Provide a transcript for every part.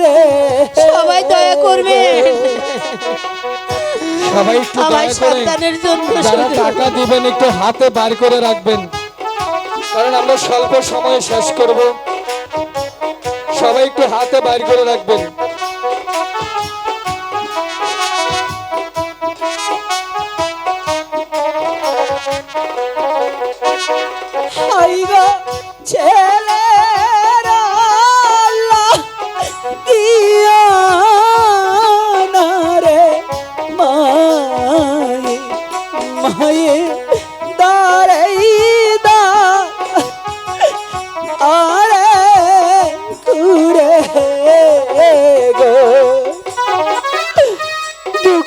মারে সবাই দয়া করবে সবাই একটু দয়া করে যারা টাকা দিবেন একটু হাতে বার করে রাখবেন। কারণ আমরা স্বল্প সময়ে শেষ করব। সবাই একটু হাতে বার করে রাখবেন।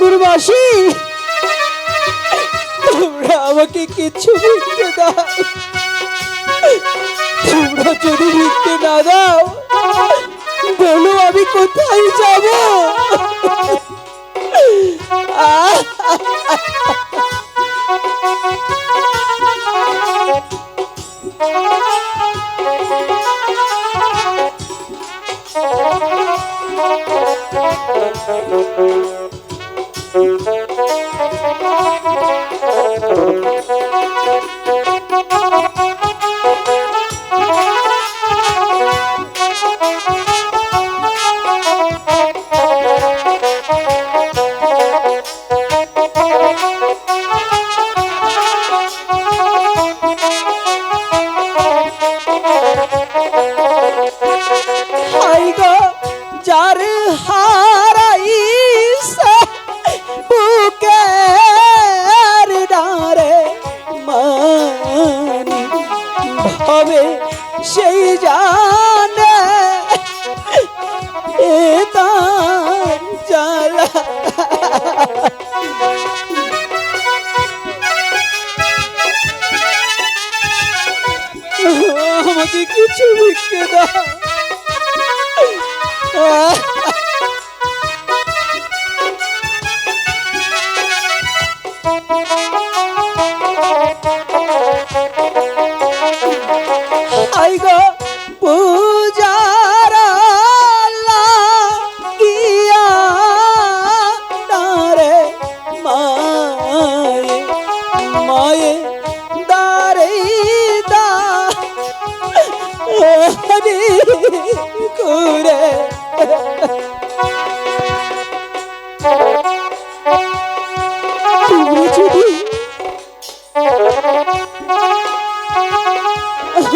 ডুকুরবাসী তোমরা আমাকে কিছু ভিক্ষে দাও। তোমরা যদি ভিক্ষে না দাও, বলো আমি কোথায় যাব। তার জ্বালা আমাকে কিছু ভিক্ষে দাও। মায়ে দারে দা। করে তুমি যদি।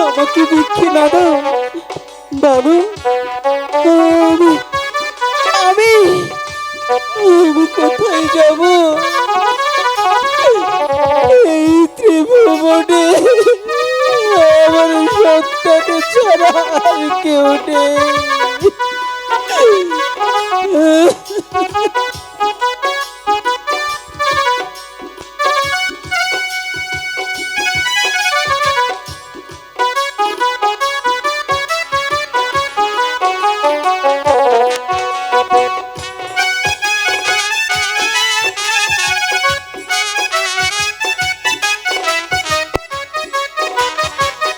আমাকে বিক্ষি না দাও বাবু। ছাড়া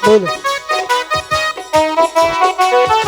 আর কেউ নেই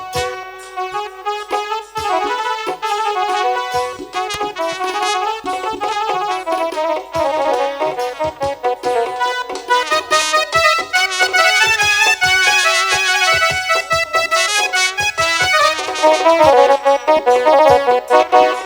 Thank you.